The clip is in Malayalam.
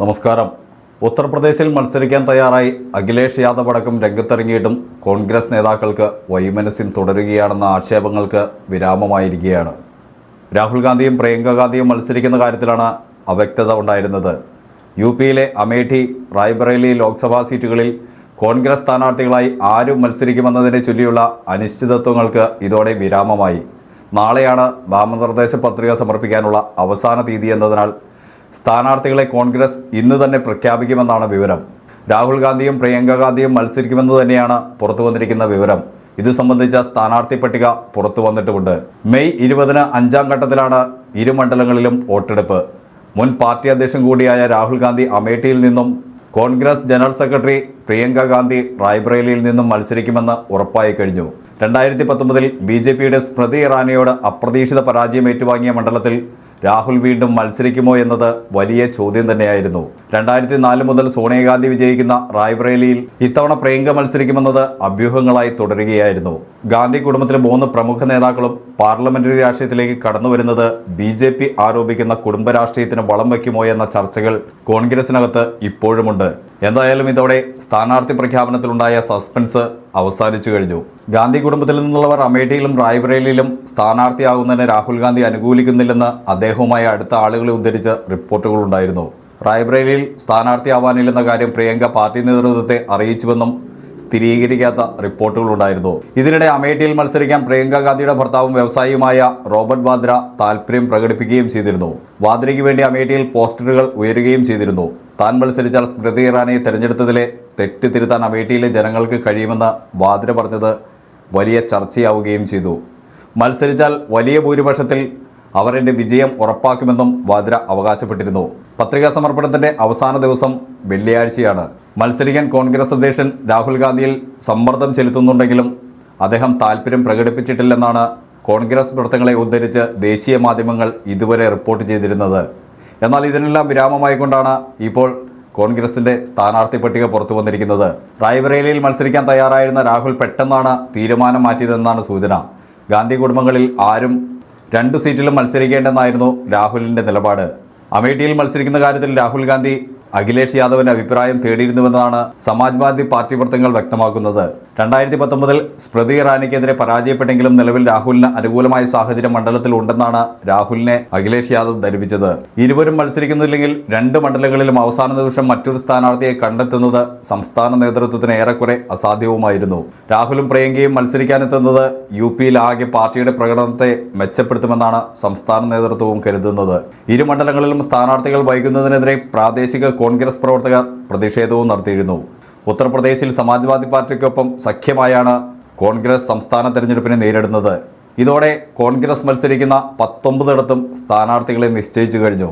നമസ്കാരം. ഉത്തർപ്രദേശിൽ മത്സരിക്കാൻ തയ്യാറായി അഖിലേഷ് യാദവ് അടക്കം രംഗത്തിറങ്ങിയിട്ടും കോൺഗ്രസ് നേതാക്കൾക്ക് വൈമനസ്യം തുടരുകയാണെന്ന ആക്ഷേപങ്ങൾക്ക് വിരാമമായിരിക്കുകയാണ്. രാഹുൽ ഗാന്ധിയും പ്രിയങ്ക ഗാന്ധിയും മത്സരിക്കുന്ന കാര്യത്തിലാണ് അവ്യക്തത ഉണ്ടായിരുന്നത്. യു പിയിലെ അമേഠി റായ്ബറേലി ലോക്സഭാ സീറ്റുകളിൽ കോൺഗ്രസ് സ്ഥാനാർത്ഥികളായി ആരും മത്സരിക്കുമെന്നതിനെ ചൊല്ലിയുള്ള അനിശ്ചിതത്വങ്ങൾക്ക് ഇതോടെ വിരാമമായി. നാളെയാണ് നാമനിർദ്ദേശ പത്രിക സമർപ്പിക്കാനുള്ള അവസാന തീയതി എന്നതിനാൽ സ്ഥാനാർത്ഥികളെ കോൺഗ്രസ് ഇന്ന് തന്നെ പ്രഖ്യാപിക്കുമെന്നാണ് വിവരം. രാഹുൽ ഗാന്ധിയും പ്രിയങ്ക ഗാന്ധിയും മത്സരിക്കുമെന്ന് തന്നെയാണ് പുറത്തു വന്നിരിക്കുന്ന വിവരം. ഇത് സംബന്ധിച്ച സ്ഥാനാർത്ഥി പട്ടിക പുറത്തു വന്നിട്ടുമുണ്ട്. മെയ് ഇരുപതിന് അഞ്ചാം ഘട്ടത്തിലാണ് ഇരു മണ്ഡലങ്ങളിലും വോട്ടെടുപ്പ്. മുൻ പാർട്ടി അധ്യക്ഷൻ കൂടിയായ രാഹുൽ ഗാന്ധി അമേഠിയിൽ നിന്നും കോൺഗ്രസ് ജനറൽ സെക്രട്ടറി പ്രിയങ്ക ഗാന്ധി റായ്ബ്രേലിയിൽ നിന്നും മത്സരിക്കുമെന്ന് ഉറപ്പായി കഴിഞ്ഞു. രണ്ടായിരത്തി പത്തൊമ്പതിൽ ബി ജെ പിയുടെ സ്മൃതി ഇറാനിയോട് അപ്രതീക്ഷിത പരാജയം ഏറ്റുവാങ്ങിയ മണ്ഡലത്തിൽ രാഹുൽ വീണ്ടും മത്സരിക്കുമോ എന്നത് വലിയ ചോദ്യം തന്നെയായിരുന്നു. രണ്ടായിരത്തി നാല് മുതൽ സോണിയാഗാന്ധി വിജയിക്കുന്ന റായ്ബ്രേലിയിൽ ഇത്തവണ പ്രിയങ്ക മത്സരിക്കുമെന്നത് അഭ്യൂഹങ്ങളായി തുടരുകയായിരുന്നു. ഗാന്ധി കുടുംബത്തിലെ മൂന്ന് പ്രമുഖ നേതാക്കളും പാർലമെന്ററി രാഷ്ട്രീയത്തിലേക്ക് കടന്നു വരുന്നത് ബി ജെ പി ആരോപിക്കുന്ന കുടുംബ രാഷ്ട്രീയത്തിന് വളം വയ്ക്കുമോ എന്ന ചർച്ചകൾ കോൺഗ്രസിനകത്ത് ഇപ്പോഴുമുണ്ട്. എന്തായാലും ഇതോടെ സ്ഥാനാർത്ഥി പ്രഖ്യാപനത്തിലുണ്ടായ സസ്പെൻസ് അവസാനിച്ചു കഴിഞ്ഞു. ഗാന്ധി കുടുംബത്തിൽ നിന്നുള്ളവർ അമേഠിയിലും റായ്ബറേലിയിലും സ്ഥാനാർത്ഥിയാകുന്നതിന് രാഹുൽ ഗാന്ധി അനുകൂലിക്കുന്നില്ലെന്ന് അദ്ദേഹവുമായി അടുത്ത ആളുകളെ ഉദ്ധരിച്ച് റിപ്പോർട്ടുകളുണ്ടായിരുന്നു റായ്ബറേലിയിൽ സ്ഥാനാർത്ഥിയാവാനില്ലെന്ന കാര്യം പ്രിയങ്ക പാർട്ടി നേതൃത്വത്തെ അറിയിച്ചുവെന്നും സ്ഥിരീകരിക്കാത്ത റിപ്പോർട്ടുകളുണ്ടായിരുന്നു ഇതിനിടെ അമേഠിയിൽ മത്സരിക്കാൻ പ്രിയങ്ക ഗാന്ധിയുടെ ഭർത്താവും വ്യവസായിയുമായ റോബർട്ട് വാദ്ര താൽപ്പര്യം പ്രകടിപ്പിക്കുകയും ചെയ്തിരുന്നു. വാദ്രയ്ക്ക് വേണ്ടി അമേഠിയിൽ പോസ്റ്ററുകൾ ഉയരുകയും ചെയ്തിരുന്നു. താൻ മത്സരിച്ചാൽ സ്മൃതി ഇറാനിയെ തെരഞ്ഞെടുത്തതിലെ തെറ്റ് തിരുത്താൻ അമേഠിയിലെ ജനങ്ങൾക്ക് കഴിയുമെന്ന് വാദ്ര പറഞ്ഞത് വലിയ ചർച്ചയാവുകയും ചെയ്തു. മത്സരിച്ചാൽ വലിയ ഭൂരിപക്ഷത്തിൽ അവർ എന്റെ വിജയം ഉറപ്പാക്കുമെന്നും വാദ്ര അവകാശപ്പെട്ടിരുന്നു. പത്രികാ സമർപ്പണത്തിന്റെ അവസാന ദിവസം വെള്ളിയാഴ്ചയാണ്. മത്സരിക്കാൻ കോൺഗ്രസ് അധ്യക്ഷൻ രാഹുൽ ഗാന്ധിയിൽ സമ്മർദ്ദം ചെലുത്തുന്നുണ്ടെങ്കിലും അദ്ദേഹം താല്പര്യം പ്രകടിപ്പിച്ചിട്ടില്ലെന്നാണ് കോൺഗ്രസ് പ്രവർത്തനങ്ങളെ ഉദ്ധരിച്ച് ദേശീയ മാധ്യമങ്ങൾ ഇതുവരെ റിപ്പോർട്ട് ചെയ്തിരുന്നത്. എന്നാൽ ഇതിനെല്ലാം വിരാമമായിക്കൊണ്ടാണ് ഇപ്പോൾ കോൺഗ്രസിന്റെ സ്ഥാനാർത്ഥി പട്ടിക പുറത്തു വന്നിരിക്കുന്നത് റായ്ബറേലിയിൽ മത്സരിക്കാൻ തയ്യാറായിരുന്ന രാഹുൽ പെട്ടെന്നാണ് തീരുമാനം മാറ്റിയതെന്നാണ് സൂചന. ഗാന്ധി കുടുംബങ്ങളിൽ ആരും രണ്ട് സീറ്റിലും മത്സരിക്കേണ്ടെന്നായിരുന്നു രാഹുലിന്റെ നിലപാട്. അമേഠിയിൽ മത്സരിക്കുന്ന കാര്യത്തിൽ രാഹുൽ ഗാന്ധി അഖിലേഷ് യാദവിന്റെ അഭിപ്രായം തേടിയിരുന്നുവെന്നാണ് സമാജ്വാദി പാർട്ടി വൃത്തങ്ങൾ വ്യക്തമാക്കുന്നത്. രണ്ടായിരത്തി പത്തൊമ്പതിൽ സ്മൃതി ഇറാനിക്കെതിരെ പരാജയപ്പെട്ടെങ്കിലും നിലവിൽ രാഹുലിന് അനുകൂലമായ സാഹചര്യം മണ്ഡലത്തിൽ ഉണ്ടെന്നാണ് രാഹുലിനെ അഖിലേഷ് യാദവ് ധരിപ്പിച്ചത്. ഇരുവരും മത്സരിക്കുന്നില്ലെങ്കിൽ രണ്ട് മണ്ഡലങ്ങളിലും അവസാന നിമിഷം മറ്റൊരു സ്ഥാനാർത്ഥിയെ കണ്ടെത്തുന്നത് സംസ്ഥാന നേതൃത്വത്തിന് ഏറെക്കുറെ അസാധ്യവുമായിരുന്നു. രാഹുലും പ്രിയങ്കയും മത്സരിക്കാനെത്തുന്നത് യു പിയിൽ ആകെ പാർട്ടിയുടെ പ്രകടനത്തെ മെച്ചപ്പെടുത്തുമെന്നാണ് സംസ്ഥാന നേതൃത്വവും കരുതുന്നത്. ഇരു മണ്ഡലങ്ങളിലും സ്ഥാനാർത്ഥികൾ വൈകുന്നതിനെതിരെ പ്രാദേശിക കോൺഗ്രസ് പ്രവർത്തകർ പ്രതിഷേധവും നടത്തിയിരുന്നു. ഉത്തർപ്രദേശിൽ സമാജ്വാദി പാർട്ടിക്കൊപ്പം സഖ്യമായാണ് കോൺഗ്രസ് സംസ്ഥാന തെരഞ്ഞെടുപ്പിനെ നേരിടുന്നത്. ഇതോടെ കോൺഗ്രസ് മത്സരിക്കുന്ന പത്തൊമ്പതിടത്തും സ്ഥാനാർത്ഥികളെ നിശ്ചയിച്ചു കഴിഞ്ഞു.